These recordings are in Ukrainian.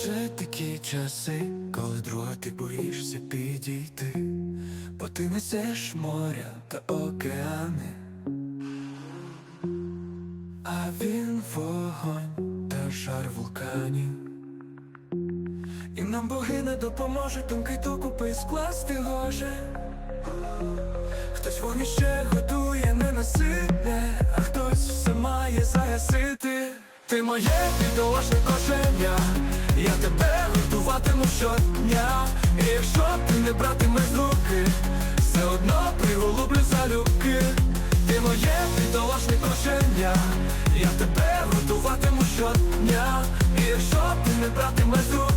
Вже такі часи, коли друга ти боїшся підійти, бо ти несеш моря та океани, а він вогонь та жар вулканів. І нам боги не допоможуть, думки докупи скласти гоже. Хтось вогнище готує ненаситне, а хтось все має загасити. Ти моє підошне кошеня, я тебе готуватиму щодня. І якщо ти не братимеш з руки, все одно приголублю залюбки. Ти моє підошне кошеня, я тебе готуватиму щодня. І якщо ти не братимеш з руки,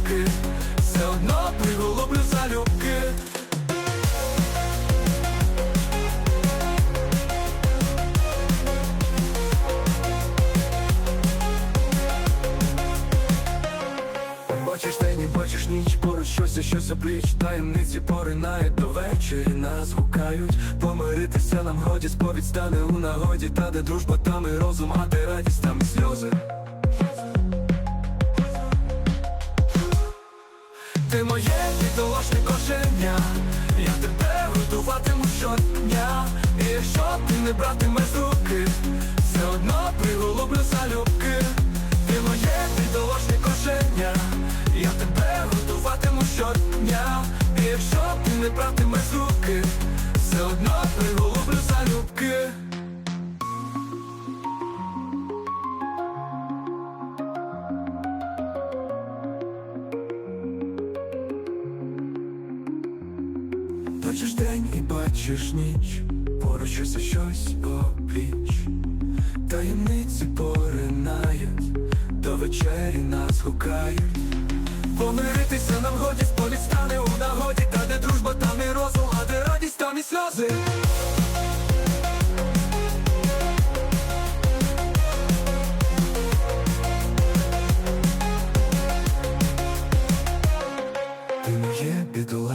поруч щось, а щось опліч Таємниці поринають до вечері, нас гукають Помиритися нам годі, сповідь стане у нагоді. Та де дружба, там і розум, а де радість, там і сльози. Ти моє бідолашне кошеня, я тебе годуватиму щодня. І якщо ти не братимеш не братимеш з руки, все одно приголублю залюбки. Бачиш день і бачиш ніч, поруч а щось опліч Таємниці поринають, до вечері нас гукають. Помиритися нам годі,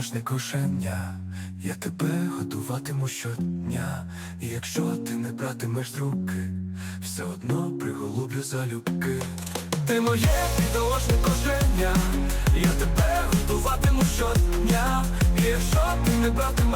бідолашне кошеня, я тебе готуватиму щодня. І якщо ти не братимеш руки, все одно приголублю залюбки. Ти моє бідолашне кошеня, я тебе готуватиму щодня. І якщо ти не братимеш